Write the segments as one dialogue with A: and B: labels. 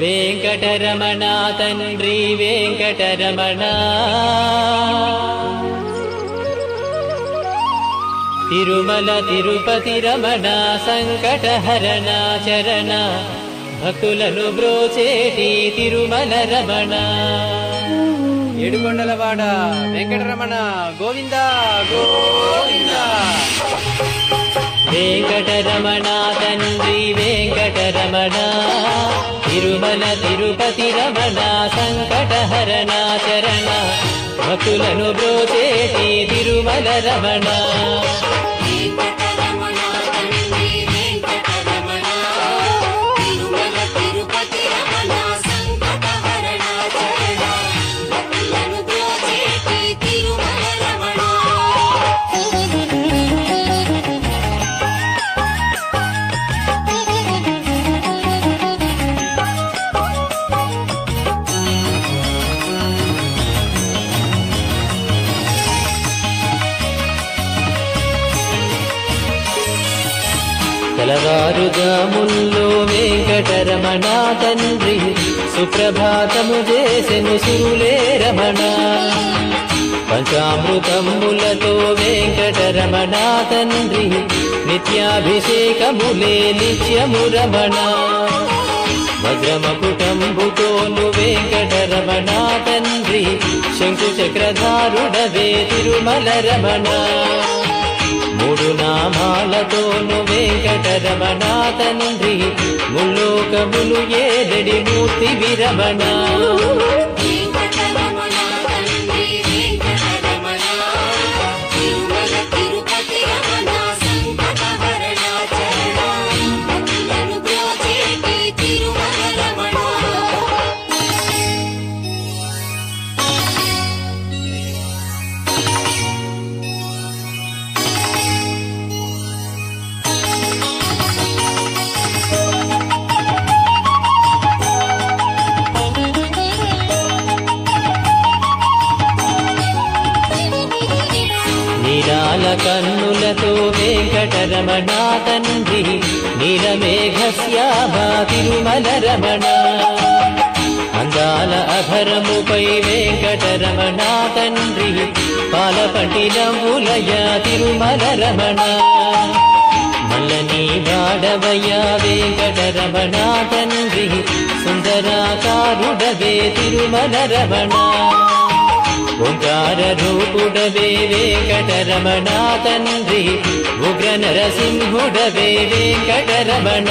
A: వెంకటరమణ తండ్రి వెంకటరమణ తిరుమల తిరుపతి రమణ సంకటహరణ చరణ భక్తులను బ్రోచేటి తిరుమల రమణ. ఏడుకొండలవాడ వెంకటరమణ గోవింద గోవింద. వెంకటరమణ తండ్రి వెంకటరమణ. తిరుమల తిరుపతి రమణ సంకటహరణ చరణ భక్తులను బ్రోచేటి తిరుమల రమణ.
B: రమణ
A: తండ్రి సుప్రభాతము చేసెను సురులే రమణ. పంచామృతములతో వెంకటరమణ తండ్రి నిత్యాభిషేకములే నిత్యము రమణ. వజ్రమకుటంబుతోను వెంకటరమణ తండ్రి శంకుచక్రధారుడవే తిరుమల రమణ. నామాలతోను వెంకటరమణ తండ్రి ముల్లోకములు ఏడడి మూర్తి విరమణ. నీరాల కన్నులతో వెంకటరమణ తండ్రి నీలమేఘశ్యామ తిరుమల రమణ అందాల అధరముపై వెంకటరమణ తండ్రి పాలపంటి తిరుమల రమణ మల్లని వాడవయ్య వెంకటరమణ తండ్రి సుందరాకారుడవే తిరుమల రమణ ఓంకార రూపుడవే వెంకటరమణ తండ్రి ఉగ్ర నరసింహుడవే వెంకటరమణ
B: వెంకటరమణ.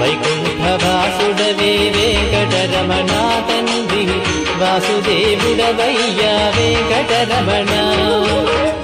A: వైకుంఠవాసుడవే వాసుడవే తండ్రి వాసుదేవుడవయ్యా వెంకటరమణ
B: వెంకటరమణ.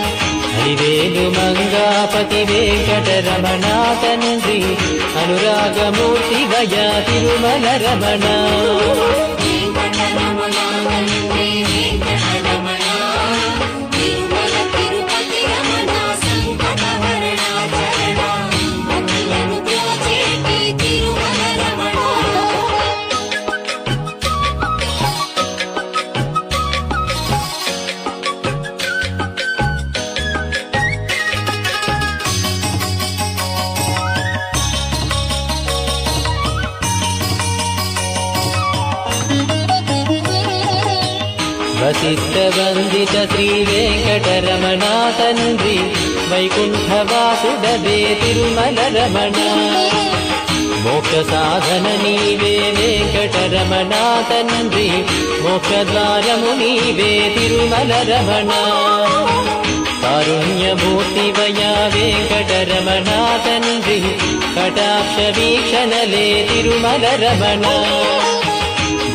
A: హరివేలు మంగాపతి వెంకటరమణ తండ్రి అనురాగమూర్తి గయా తిరుమల రమణ. వశిష్ఠ వందిత శ్రీ వెంకటరమణ తండ్రి వైకుంఠవాసుడవే తిరుమల రమణ మోక్ష సాధన నీవే వెంకటరమణ తండ్రి మోక్ష ద్వారము నీవే తిరుమల రమణ కారుణ్యమూర్తి వయా వెంకటరమణ తండ్రి కటాక్ష వీక్షణలే తిరుమల రమణ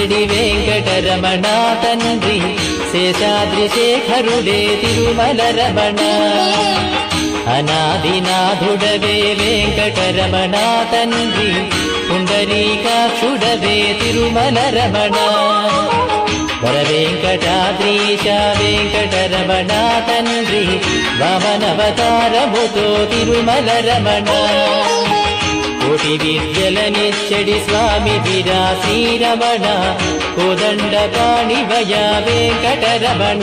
A: బుద్ధులనిచ్చడి వెంకటరమణ తండ్రి శేషాద్రి శేఖరుడే తిరుమల రమణ అనాదినాథుడవే వెంకటరమణ తండ్రి పుండరీకాక్షుడవే తిరుమల రమణ వర వెంకటాద్రీశ వెంకటరమణ తండ్రి వామనవతారముతో తిరుమల రమణ కోటి విద్యలనిచ్చడి స్వామి విరా శ్రీరమణ కోదండ పాణివయ వెంకటరమణ
B: వెంకటరమణ.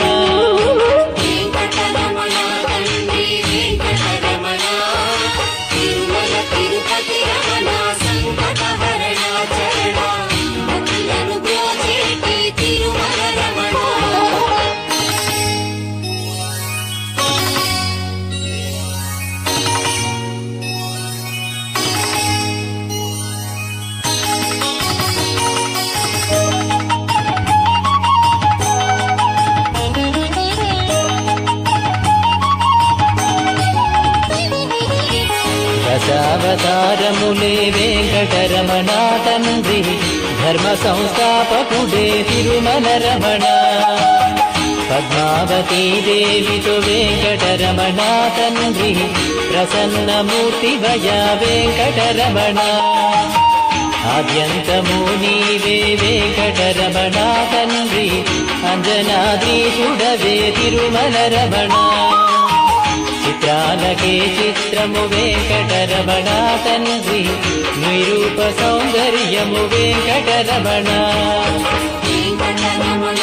A: దశావతారములే వెంకటరమణ తండ్రి ధర్మ సంస్థాపకుడే తిరుమల రమణ పద్మావతీ దేవితో వెంకటరమణ తండ్రి ప్రసన్నమూర్తి భయ వెంకటరమణ. ఆద్యంతము నీవే వెంకటరమణ తండ్రి అంజనాద్రీషుడవే తిరుమల రమణ చిత్రాలకే చిత్రము వెంకటరమణ తండ్రి నిరూప సౌందర్యము వెంకటరమణ
B: వెంకటరమణ.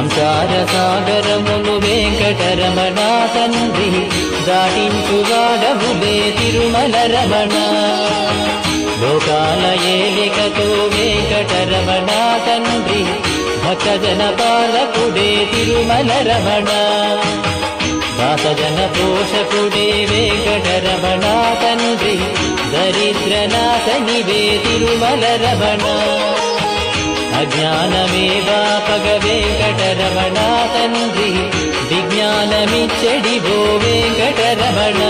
A: సంసార సాగరములు వెంకటరమణ తండ్రి దాటించువాడములే తిరుమల రమణ లోకాల ఏలికతో వెంకటరమణ తండ్రి భక్తజన పాలకుడే తిరుమల రమణ దాసజన పోషకుడే వెంకటరమణ తండ్రి దరిద్రనాథనివే తిరుమల రమణ అజ్ఞానమే వాపగ వెంకటరమణ తండ్రి విజ్ఞానమిచ్చడి భో వెంకటరమణ